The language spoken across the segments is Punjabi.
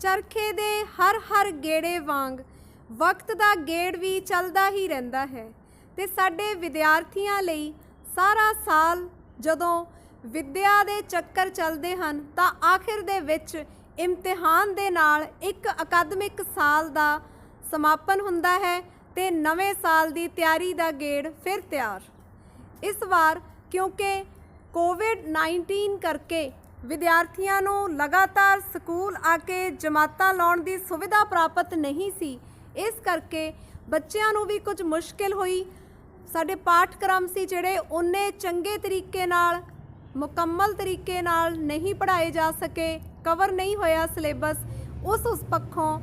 ਚਰਖੇ ਦੇ ਹਰ ਹਰ ਗੇੜੇ ਵਾਂਗ ਵਕਤ ਦਾ ਗੇੜ ਵੀ ਚੱਲਦਾ ਹੀ ਰਹਿੰਦਾ ਹੈ ਤੇ ਸਾਡੇ ਵਿਦਿਆਰਥੀਆਂ ਲਈ ਸਾਰਾ ਸਾਲ ਜਦੋਂ ਵਿੱਦਿਆ ਦੇ ਚੱਕਰ ਚੱਲਦੇ ਹਨ ਤਾਂ ਆਖਿਰ ਦੇ ਵਿੱਚ ਇਮਤਿਹਾਨ ਦੇ ਨਾਲ ਇੱਕ ਅਕਾਦਮਿਕ ਸਾਲ ਦਾ ਸਮਾਪਨ ਹੁੰਦਾ ਹੈ ਤੇ ਨਵੇਂ ਸਾਲ ਦੀ ਤਿਆਰੀ ਦਾ ਗੇੜ ਫਿਰ ਤਿਆਰ। ਇਸ ਵਾਰ ਕਿਉਂਕਿ ਕੋਵਿਡ 19 ਕਰਕੇ ਵਿਦਿਆਰਥੀਆਂ ਨੂੰ ਲਗਾਤਾਰ ਸਕੂਲ ਆ ਕੇ ਜਮਾਤਾਂ ਲਾਉਣ ਦੀ ਸੁਵਿਧਾ ਪ੍ਰਾਪਤ ਨਹੀਂ ਸੀ। ਇਸ ਕਰਕੇ ਬੱਚਿਆਂ ਨੂੰ ਵੀ ਕੁਝ ਮੁਸ਼ਕਿਲ ਹੋਈ। ਸਾਡੇ ਪਾਠਕ੍ਰਮ ਸੀ ਜਿਹੜੇ ਉਹਨੇ ਚੰਗੇ ਤਰੀਕੇ ਨਾਲ, ਮੁਕੰਮਲ ਤਰੀਕੇ ਨਾਲ ਨਹੀਂ ਪੜ੍ਹਾਏ ਜਾ ਸਕੇ ਕਵਰ ਨਹੀਂ ਹੋਇਆ ਸਿਲੇਬਸ। ਉਸ ਉਸ ਪੱਖੋਂ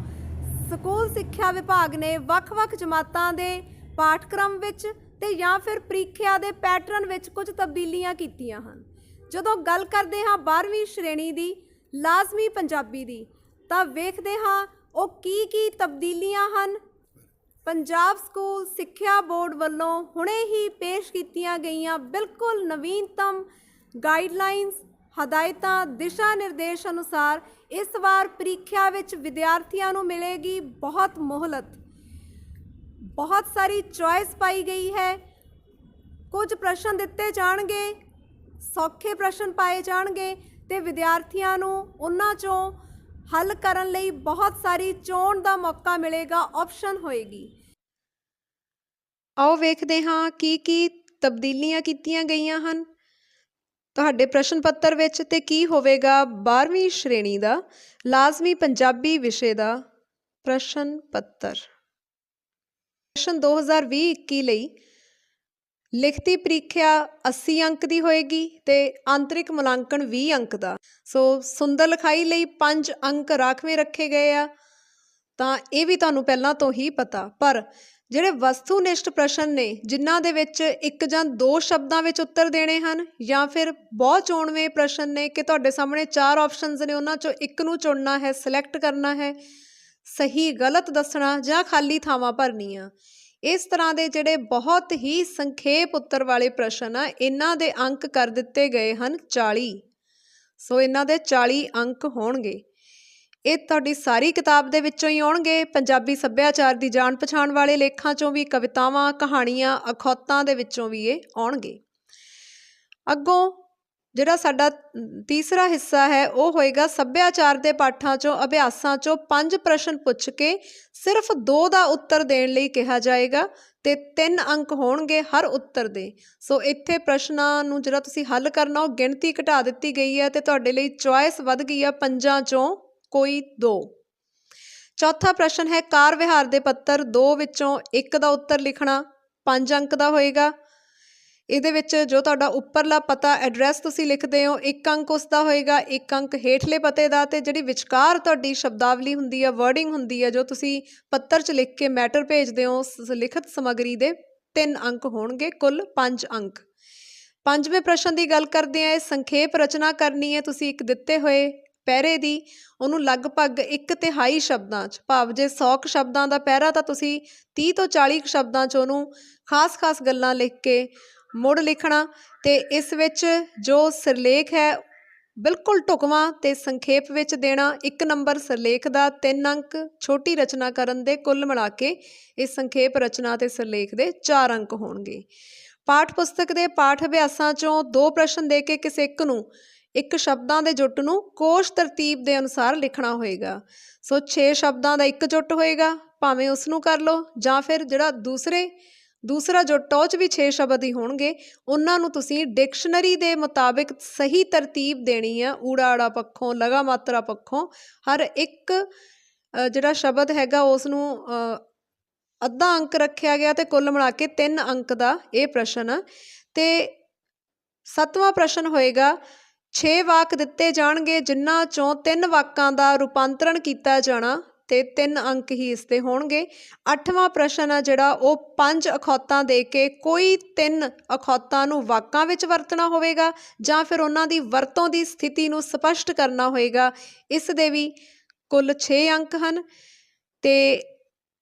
ਸਕੂਲ ਸਿੱਖਿਆ ਵਿਭਾਗ ਨੇ ਵੱਖ-ਵੱਖ ਜਮਾਤਾਂ ਦੇ ਪਾਠਕ੍ਰਮ ਵਿੱਚ ਤੇ ਜਾਂ ਫਿਰ ਪ੍ਰੀਖਿਆ ਦੇ ਪੈਟਰਨ ਵਿੱਚ ਕੁਝ ਤਬਦੀਲੀਆਂ ਕੀਤੀਆਂ ਹਨ। ਜਦੋਂ ਗੱਲ ਕਰਦੇ ਹਾਂ 12ਵੀਂ ਸ਼੍ਰੇਣੀ ਦੀ, ਲਾਜ਼ਮੀ ਪੰਜਾਬੀ ਦੀ, ਤਾਂ ਵੇਖਦੇ ਹਾਂ ਉਹ ਕੀ ਕੀ ਤਬਦੀਲੀਆਂ ਹਨ। ਪੰਜਾਬ ਸਕੂਲ ਸਿੱਖਿਆ ਬੋਰਡ ਵੱਲੋਂ ਹੁਣੇ ਹੀ ਪੇਸ਼ ਕੀਤੀਆਂ ਗਈਆਂ ਬਿਲਕੁਲ ਨਵੀਨਤਮ ਗਾਈਡਲਾਈਨਸ ਹਦਾਇਤਾਂ, ਦਿਸ਼ਾ ਨਿਰਦੇਸ਼ ਅਨੁਸਾਰ ਇਸ ਵਾਰ ਪ੍ਰੀਖਿਆ ਵਿੱਚ ਵਿਦਿਆਰਥੀਆਂ ਨੂੰ ਮਿਲੇਗੀ ਬਹੁਤ ਮੋਹਲਤ। ਬਹੁਤ ਸਾਰੀ ਚੁਆਇਸ ਪਾਈ ਗਈ ਹੈ। ਕੁਝ ਪ੍ਰਸ਼ਨ ਦਿੱਤੇ ਜਾਣਗੇ। ਸੌਖੇ ਪ੍ਰਸ਼ਨ ਪਾਏ ਜਾਣਗੇ ਤੇ ਵਿਦਿਆਰਥੀਆਂ ਨੂੰ ਉਹਨਾਂ ਚੋਂ ਹੱਲ ਕਰਨ ਲਈ ਬਹੁਤ ਸਾਰੀ ਚੋਣ ਦਾ ਮੌਕਾ ਮਿਲੇਗਾ ਆਪਸ਼ਨ ਹੋਏਗੀ। ਆਓ ਵੇਖਦੇ ਹਾਂ ਕੀ ਕੀ ਤਬਦੀਲੀਆਂ ਕੀਤੀਆਂ ਗਈਆਂ ਹਨ। ਤੁਹਾਡੇ ਪ੍ਰਸ਼ਨ ਪੱਤਰ ਵਿੱਚ ਤੇ ਕੀ ਹੋਵੇਗਾ 12ਵੀਂ ਸ਼੍ਰੇਣੀ ਦਾ, ਲਾਜ਼ਮੀ ਪੰਜਾਬੀ ਵਿਸ਼ੇ ਦਾ ਪ੍ਰਸ਼ਨ ਪੱਤਰ। ਪ੍ਰਸ਼ਨ 2020-21 ਲਈ ਲਿਖਤੀ ਪ੍ਰੀਖਿਆ 80 ਅੰਕ ਦੀ ਹੋਏਗੀ ਤੇ ਆਂਤਰਿਕ ਮੁਲਾਂਕਣ 20 ਅੰਕ ਦਾ। ਸੋ ਸੁੰਦਰ ਲਿਖਾਈ ਲਈ 5 ਅੰਕ ਰਾਖਵੇਂ ਰੱਖੇ ਗਏ ਆ। ਤਾਂ ਇਹ ਵੀ ਤੁਹਾਨੂੰ ਪਹਿਲਾਂ ਤੋਂ ਹੀ ਪਤਾ। ਪਰ ਜਿਹੜੇ ਵਸਤੂਨਿਸ਼ਟ ਪ੍ਰਸ਼ਨ ਨੇ, ਜਿਨ੍ਹਾਂ ਦੇ ਵਿੱਚ ਇੱਕ ਜਾਂ ਦੋ ਸ਼ਬਦਾਂ ਵਿੱਚ ਉੱਤਰ ਦੇਣੇ ਹਨ ਜਾਂ ਫਿਰ ਬਹੁਤ ਚੋਣਵੇਂ ਪ੍ਰਸ਼ਨ ਨੇ ਕਿ ਤੁਹਾਡੇ ਸਾਹਮਣੇ ਚਾਰ ਆਪਸ਼ਨਸ ਨੇ, ਉਹਨਾਂ ਚੋਂ ਇੱਕ ਨੂੰ ਚੁਣਨਾ ਹੈ ਸਿਲੈਕਟ ਕਰਨਾ ਹੈ, ਸਹੀ, ਗਲਤ ਦੱਸਣਾ ਜਾਂ ਖਾਲੀ ਥਾਵਾਂ ਭਰਨੀਆਂ ਇਸ ਤਰ੍ਹਾਂ ਦੇ ਜਿਹੜੇ ਬਹੁਤ ਹੀ ਸੰਖੇਪ ਉੱਤਰ ਵਾਲੇ ਪ੍ਰਸ਼ਨ ਆ, ਇਹਨਾਂ ਦੇ ਅੰਕ ਕਰ ਦਿੱਤੇ ਗਏ ਹਨ 40 ਸੋ ਇਹਨਾਂ ਦੇ 40 ਅੰਕ ਹੋਣਗੇ। ਇਹ ਤੁਹਾਡੀ ਸਾਰੀ ਕਿਤਾਬ ਦੇ ਵਿੱਚੋਂ ਹੀ ਆਉਣਗੇ। ਪੰਜਾਬੀ ਸੱਭਿਆਚਾਰ ਦੀ ਜਾਣ ਪਛਾਣ ਵਾਲੇ ਲੇਖਾਂ ਚੋਂ ਵੀ ਕਵਿਤਾਵਾਂ, ਕਹਾਣੀਆਂ, ਅਖੌਤਾਂ ਦੇ ਵਿੱਚੋਂ ਵੀ ਇਹ ਆਉਣਗੇ। ਅੱਗੋਂ ਜਿਹੜਾ ਸਾਡਾ ਤੀਸਰਾ ਹਿੱਸਾ ਹੈ, ਉਹ ਹੋਏਗਾ ਸੱਭਿਆਚਾਰ ਦੇ ਪਾਠਾਂ ਚੋਂ, ਅਭਿਆਸਾਂ ਚੋਂ ਪੰਜ ਪ੍ਰਸ਼ਨ ਪੁੱਛ ਕੇ ਸਿਰਫ ਦੋ ਦਾ ਉੱਤਰ ਦੇਣ ਲਈ ਕਿਹਾ ਜਾਏਗਾ ਤੇ ਤਿੰਨ ਅੰਕ ਹੋਣਗੇ ਹਰ ਉੱਤਰ ਦੇ। ਸੋ ਇੱਥੇ ਪ੍ਰਸ਼ਨਾਂ ਨੂੰ ਜਿਹੜਾ ਤੁਸੀਂ ਹੱਲ ਕਰਨਾ, ਉਹ ਗਿਣਤੀ ਘਟਾ ਦਿੱਤੀ ਗਈ ਹੈ ਤੇ ਤੁਹਾਡੇ ਲਈ ਚੁਆਇਸ ਵੱਧ ਗਈ ਹੈ ਪੰਜਾਂ ਚੋਂ ਕੋਈ ਦੋ। ਚੌਥਾ ਪ੍ਰਸ਼ਨ ਹੈ, ਕਾਰ ਵਿਹਾਰ ਦੇ ਪੱਤਰ ਦੋ ਵਿੱਚੋਂ ਇੱਕ ਦਾ ਉੱਤਰ ਲਿਖਣਾ 5 ਅੰਕ ਦਾ ਹੋਏਗਾ। ਇਹਦੇ ਵਿੱਚ ਜੋ ਤੁਹਾਡਾ ਉੱਪਰਲਾ ਪਤਾ ਐਡਰੈਸ ਤੁਸੀਂ ਲਿਖਦੇ ਹੋ, ਇੱਕ ਅੰਕ ਉਸ ਦਾ ਹੋਏਗਾ, ਇੱਕ ਅੰਕ ਹੇਠਲੇ ਪਤੇ ਦਾ ਤੇ ਜਿਹੜੀ ਵਿਚਕਾਰ ਤੁਹਾਡੀ ਸ਼ਬਦਾਵਲੀ ਹੁੰਦੀ ਹੈ ਵਰਡਿੰਗ ਹੁੰਦੀ ਹੈ ਜੋ ਤੁਸੀਂ ਪੱਤਰ 'ਚ ਲਿਖ ਕੇ ਮੈਟਰ ਭੇਜਦੇ ਹੋ ਉਸ ਲਿਖਤ ਸਮੱਗਰੀ ਦੇ ਤਿੰਨ ਅੰਕ ਹੋਣਗੇ, ਕੁੱਲ 5 ਅੰਕ। ਪੰਜਵੇਂ ਪ੍ਰਸ਼ਨ ਦੀ ਗੱਲ ਕਰਦੇ ਆ, ਇਹ ਸੰਖੇਪ ਰਚਨਾ ਕਰਨੀ ਹੈ, ਤੁਸੀਂ ਇੱਕ ਦਿੱਤੇ ਹੋਏ ਪਹਿਰੇ ਦੀ, ਉਹਨੂੰ ਲਗਭਗ ਇੱਕ ਤਿਹਾਈ ਸ਼ਬਦਾਂ 'ਚ, ਭਾਵ ਜੇ 100 ਕੁ ਸ਼ਬਦਾਂ ਦਾ ਪਹਿਰਾ ਤਾਂ ਤੁਸੀਂ 30 ਤੋਂ 40 ਕੁ ਸ਼ਬਦਾਂ 'ਚ ਉਹਨੂੰ ਖਾਸ-ਖਾਸ ਗੱਲਾਂ ਲਿਖ ਕੇ ਮੁੜ ਲਿਖਣਾ ਤੇ ਇਸ ਵਿੱਚ ਜੋ ਸਿਰਲੇਖ ਹੈ, ਬਿਲਕੁਲ ਢੁਕਵਾਂ ਤੇ ਸੰਖੇਪ ਵਿੱਚ ਦੇਣਾ, ਇੱਕ ਨੰਬਰ ਸਿਰਲੇਖ ਦਾ, ਤਿੰਨ ਅੰਕ ਛੋਟੀ ਰਚਨਾ ਕਰਨ ਦੇ ਕੁੱਲ ਮਿਲਾ ਕੇ ਇਸ ਸੰਖੇਪ ਰਚਨਾ ਤੇ ਸਿਰਲੇਖ ਦੇ ਚਾਰ ਅੰਕ ਹੋਣਗੇ। ਪਾਠ ਪੁਸਤਕ ਦੇ ਪਾਠ ਅਭਿਆਸਾਂ ਚੋਂ ਦੋ ਪ੍ਰਸ਼ਨ ਦੇ ਕੇ ਕਿਸੇ ਇੱਕ ਨੂੰ, ਇੱਕ ਸ਼ਬਦਾਂ ਦੇ ਜੁੱਟ ਨੂੰ ਕੋਸ਼ ਤਰਤੀਬ ਦੇ ਅਨੁਸਾਰ ਲਿਖਣਾ ਹੋਏਗਾ। ਸੋ 6 ਸ਼ਬਦਾਂ ਦਾ ਇੱਕ ਜੁੱਟ ਹੋਏਗਾ, ਭਾਵੇਂ ਉਸ ਨੂੰ ਕਰ ਲਓ ਜਾਂ ਫਿਰ ਜਿਹੜਾ ਦੂਸਰੇ ਦੂਸਰਾ ਜੋ ਉਹ 'ਚ ਵੀ 6 ਸ਼ਬਦ ਹੀ ਹੋਣਗੇ, ਉਹਨਾਂ ਨੂੰ ਤੁਸੀਂ ਡਿਕਸ਼ਨਰੀ ਦੇ ਮੁਤਾਬਿਕ ਸਹੀ ਤਰਤੀਬ ਦੇਣੀ ਆ। ਊੜਾ ਆੜਾ ਪੱਖੋਂ ਲਗਾ ਮਾਤਰਾ ਪੱਖੋਂ, ਹਰ ਇੱਕ ਜਿਹੜਾ ਸ਼ਬਦ ਹੈਗਾ ਉਸ ਨੂੰ ਅੱਧਾ ਅੰਕ ਰੱਖਿਆ ਗਿਆ ਤੇ ਕੁੱਲ ਮਿਲਾ ਕੇ 3 ਅੰਕ ਦਾ ਇਹ ਪ੍ਰਸ਼ਨ ਆ। ਤੇ ਸੱਤਵਾਂ ਪ੍ਰਸ਼ਨ ਹੋਏਗਾ 6 ਵਾਕ ਦਿੱਤੇ ਜਾਣਗੇ ਜਿਨ੍ਹਾਂ ਚੋਂ ਤਿੰਨ ਵਾਕਾਂ ਦਾ ਰੂਪਾਂਤਰਣ ਕੀਤਾ ਜਾਣਾ। ਤੇ ਤਿੰਨ ਅੰਕ ਹੀ ਇਸ ਦੇ ਹੋਣਗੇ। ਅੱਠਵਾਂ ਪ੍ਰਸ਼ਨ ਆ ਜਿਹੜਾ, ਉਹ ਪੰਜ ਅਖੌਤਾਂ ਦੇ ਕੇ ਕੋਈ ਤਿੰਨ ਅਖੌਤਾਂ ਨੂੰ ਵਾਕਾਂ ਵਿੱਚ ਵਰਤਣਾ ਹੋਵੇਗਾ ਜਾਂ ਫਿਰ ਉਹਨਾਂ ਦੀ ਵਰਤੋਂ ਦੀ ਸਥਿਤੀ ਨੂੰ ਸਪਸ਼ਟ ਕਰਨਾ ਹੋਏਗਾ ਇਸ ਦੇ ਵੀ ਕੁੱਲ 6 ਅੰਕ ਹਨ ਤੇ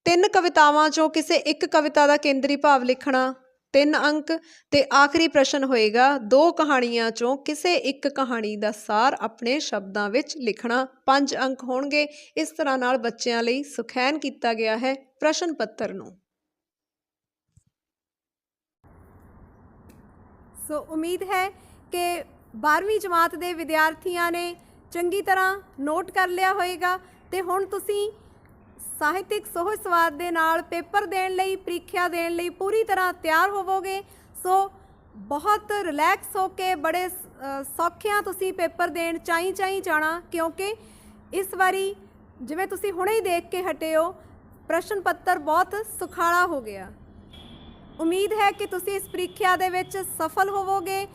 ਤਿੰਨ ਕਵਿਤਾਵਾਂ ਚੋਂ ਕਿਸੇ ਇੱਕ ਕਵਿਤਾ ਦਾ ਕੇਂਦਰੀ ਭਾਵ ਲਿਖਣਾ ਤਿੰਨ ਅੰਕ ਤੇ ਆਖਰੀ ਪ੍ਰਸ਼ਨ ਹੋਏਗਾ, ਦੋ ਕਹਾਣੀਆਂ ਚੋਂ ਕਿਸੇ ਇੱਕ ਕਹਾਣੀ ਦਾ ਸਾਰ ਆਪਣੇ ਸ਼ਬਦਾਂ ਵਿੱਚ ਲਿਖਣਾ ਪੰਜ ਅੰਕ ਹੋਣਗੇ। ਇਸ ਤਰ੍ਹਾਂ ਨਾਲ ਬੱਚਿਆਂ ਲਈ ਸੁਖੈਨ ਕੀਤਾ ਗਿਆ ਹੈ ਪ੍ਰਸ਼ਨ ਪੱਤਰ ਨੂੰ। ਸੋ ਉਮੀਦ ਹੈ ਕਿ 12ਵੀਂ ਜਮਾਤ ਦੇ ਵਿਦਿਆਰਥੀਆਂ ਨੇ ਚੰਗੀ ਤਰ੍ਹਾਂ ਨੋਟ ਕਰ ਲਿਆ ਹੋਵੇਗਾ ਤੇ ਹੁਣ ਤੁਸੀਂ ਸਾਹਿਤਿਕ ਸੋਹ ਸਵਾਦ ਦੇ ਨਾਲ ਪੇਪਰ ਦੇਣ ਲਈ, ਪ੍ਰੀਖਿਆ ਦੇਣ ਲਈ ਪੂਰੀ ਤਰ੍ਹਾਂ ਤਿਆਰ ਹੋਵੋਗੇ। ਸੋ ਬਹੁਤ ਰਿਲੈਕਸ ਹੋ ਕੇ ਬੜੇ ਸੌਖਿਆਂ ਤੁਸੀਂ ਪੇਪਰ ਦੇਣ ਚਾਹੀ ਚਾਹੀ ਜਾਣਾ, ਕਿਉਂਕਿ ਇਸ ਵਾਰੀ ਜਿਵੇਂ ਤੁਸੀਂ ਹੁਣੇ ਹੀ ਦੇਖ ਕੇ ਹਟੇ ਹੋ, ਪ੍ਰਸ਼ਨ ਪੱਤਰ ਬਹੁਤ ਸੁਖਾਲਾ ਹੋ ਗਿਆ। ਉਮੀਦ ਹੈ ਕਿ ਤੁਸੀਂ ਇਸ ਪ੍ਰੀਖਿਆ ਦੇ ਵਿੱਚ ਸਫਲ ਹੋਵੋਗੇ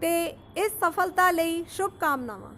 ਤੇ ਇਸ ਸਫਲਤਾ ਲਈ ਸ਼ੁਭ ਕਾਮਨਾਵਾਂ